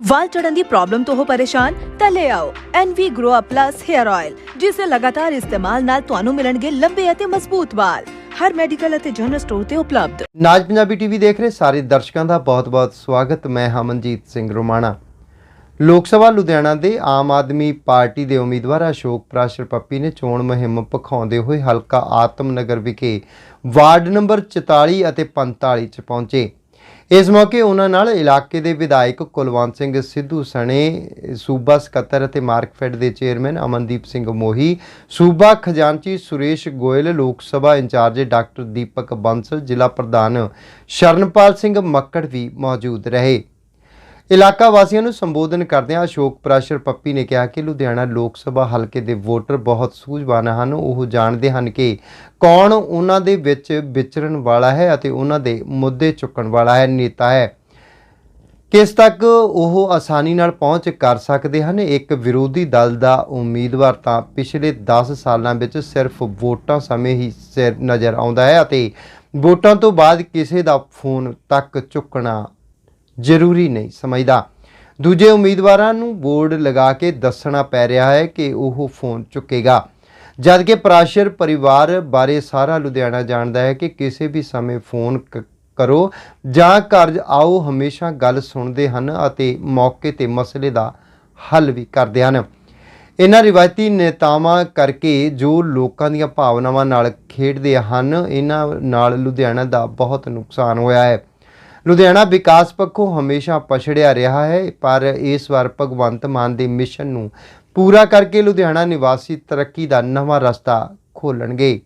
ਵਾਲ ਝੜਨ ਦੀ problem ਤੋਂ ਹੋ ਪਰੇਸ਼ਾਨ, ਤਾਂ ਲੈ ਆਓ NV Grow Up Plus Hair Oil ਜਿਸ ਦੇ ਲਗਾਤਾਰ ਇਸਤੇਮਾਲ ਨਾਲ ਤੁਹਾਨੂੰ ਮਿਲਣਗੇ ਲੰਬੇ ਅਤੇ ਮਜ਼ਬੂਤ ਵਾਲ। ਹਰ ਮੈਡੀਕਲ ਅਤੇ ਜਨਰਲ ਸਟੋਰ ਤੇ ਉਪਲਬਧ। ਨਾਜ ਪੰਜਾਬੀ ਟੀਵੀ ਦੇਖ ਰਹੇ ਸਾਰੇ ਦਰਸ਼ਕਾਂ ਦਾ ਬਹੁਤ-ਬਹੁਤ ਸਵਾਗਤ। ਮੈਂ ਹਮਨਜੀਤ ਸਿੰਘ ਰੋਮਾਣਾ। ਲੋਕ ਸਭਾ ਲੁਧਿਆਣਾ ਦੇ ਆਮ ਆਦਮੀ ਪਾਰਟੀ ਦੇ ਉਮੀਦਵਾਰ ਅਸ਼ੋਕ ਪ੍ਰਾਸ਼ਰ ਪੱਪੀ ਨੇ ਚੋਣ ਮੁਹਿੰਮ ਭਖਾਉਂਦੇ ਹੋਏ ਹਲਕਾ ਆਤਮ ਨਗਰ ਵਿਖੇ ਵਾਰਡ ਨੰਬਰ 44 ਅਤੇ 45 ਚ ਪਹੁੰਚੇ। ਇਸ ਮੌਕੇ ਉਹਨਾਂ ਨਾਲ ਇਲਾਕੇ ਦੇ ਵਿਧਾਇਕ ਕੁਲਵੰਤ ਸਿੰਘ ਸਿੱਧੂ ਸਣੇ, ਸੂਬਾ ਸਕੱਤਰ ਅਤੇ ਮਾਰਕਫੈਡ ਦੇ ਚੇਅਰਮੈਨ ਅਮਨਦੀਪ ਸਿੰਘ ਮੋਹੀ, ਸੂਬਾ ਖਜ਼ਾਨਚੀ ਸੁਰੇਸ਼ ਗੋਇਲ, ਲੋਕ ਸਭਾ ਇੰਚਾਰਜ ਡਾਕਟਰ ਦੀਪਕ ਬੰਸਲ, ਜ਼ਿਲ੍ਹਾ ਪ੍ਰਧਾਨ ਸ਼ਰਨਪਾਲ ਸਿੰਘ ਮੱਕੜ ਵੀ ਮੌਜੂਦ ਰਹੇ। ਇਲਾਕਾ ਵਾਸੀਆਂ ਨੂੰ ਸੰਬੋਧਨ ਕਰਦਿਆਂ ਅਸ਼ੋਕ ਪ੍ਰਾਸ਼ਰ ਪੱਪੀ ਨੇ ਕਿਹਾ ਕਿ ਲੁਧਿਆਣਾ ਲੋਕ ਸਭਾ ਹਲਕੇ ਦੇ ਵੋਟਰ ਬਹੁਤ ਸੂਝਵਾਨ ਹਨ। ਉਹ ਜਾਣਦੇ ਹਨ ਕਿ ਕੌਣ ਉਹਨਾਂ ਦੇ ਵਿੱਚ ਵਿਚਰਨ ਵਾਲਾ ਹੈ ਅਤੇ ਉਹਨਾਂ ਦੇ ਮੁੱਦੇ ਚੁੱਕਣ ਵਾਲਾ ਹੈ, ਨੇਤਾ ਹੈ। ਕਿਸ ਤੱਕ ਉਹ ਆਸਾਨੀ ਨਾਲ ਪਹੁੰਚ ਕਰ ਸਕਦੇ ਹਨ? ਇੱਕ ਵਿਰੋਧੀ ਦਲ ਦਾ ਉਮੀਦਵਾਰ ਤਾਂ ਪਿਛਲੇ 10 ਸਾਲਾਂ ਵਿੱਚ ਸਿਰਫ ਵੋਟਾਂ ਸਮੇਂ ਹੀ ਸਿਰ ਨਜ਼ਰ ਆਉਂਦਾ ਹੈ ਅਤੇ ਵੋਟਾਂ ਤੋਂ ਬਾਅਦ ਕਿਸੇ ਦਾ ਫੋਨ ਤੱਕ ਚੁੱਕਣਾ ਜ਼ਰੂਰੀ ਨਹੀਂ ਸਮਝਦਾ। ਦੂਜੇ ਉਮੀਦਵਾਰਾਂ ਨੂੰ ਬੋਰਡ ਲਗਾ ਕੇ ਦੱਸਣਾ ਪੈ ਰਿਹਾ ਹੈ ਕਿ ਉਹ ਫੋਨ ਚੁੱਕੇਗਾ। ਜਦਕਿ ਪ੍ਰਾਸ਼ਰ ਪਰਿਵਾਰ ਬਾਰੇ ਸਾਰਾ ਲੁਧਿਆਣਾ ਜਾਣਦਾ ਹੈ ਕਿ ਕਿਸੇ ਵੀ ਸਮੇਂ ਫੋਨ ਕ- ਕਰੋ ਜਾਂ ਘਰ ਆਓ, ਹਮੇਸ਼ਾ ਗੱਲ ਸੁਣਦੇ ਹਨ ਅਤੇ ਮੌਕੇ ਤੇ ਮਸਲੇ ਦਾ ਹੱਲ ਵੀ ਕਰਦੇ ਹਨ। ਇਹਨਾਂ ਰਿਵਾਇਤੀ ਨੇਤਾਵਾਂ ਕਰਕੇ ਜੋ ਲੋਕਾਂ ਦੀਆਂ ਭਾਵਨਾਵਾਂ ਨਾਲ ਖੇਡਦੇ ਹਨ, ਇਹਨਾਂ ਨਾਲ ਲੁਧਿਆਣਾ ਦਾ ਬਹੁਤ ਨੁਕਸਾਨ ਹੋਇਆ ਹੈ। ਲੁਧਿਆਣਾ ਵਿਕਾਸ ਪੱਖੋਂ ਹਮੇਸ਼ਾ ਪਛੜਿਆ ਰਿਹਾ ਹੈ, ਪਰ ਇਸ ਵਾਰ ਭਗਵੰਤ ਮਾਨ ਦੇ ਮਿਸ਼ਨ ਨੂੰ ਪੂਰਾ ਕਰਕੇ ਲੁਧਿਆਣਾ ਨਿਵਾਸੀ ਤਰੱਕੀ ਦਾ ਨਵਾਂ ਰਸਤਾ ਖੋਲਣਗੇ।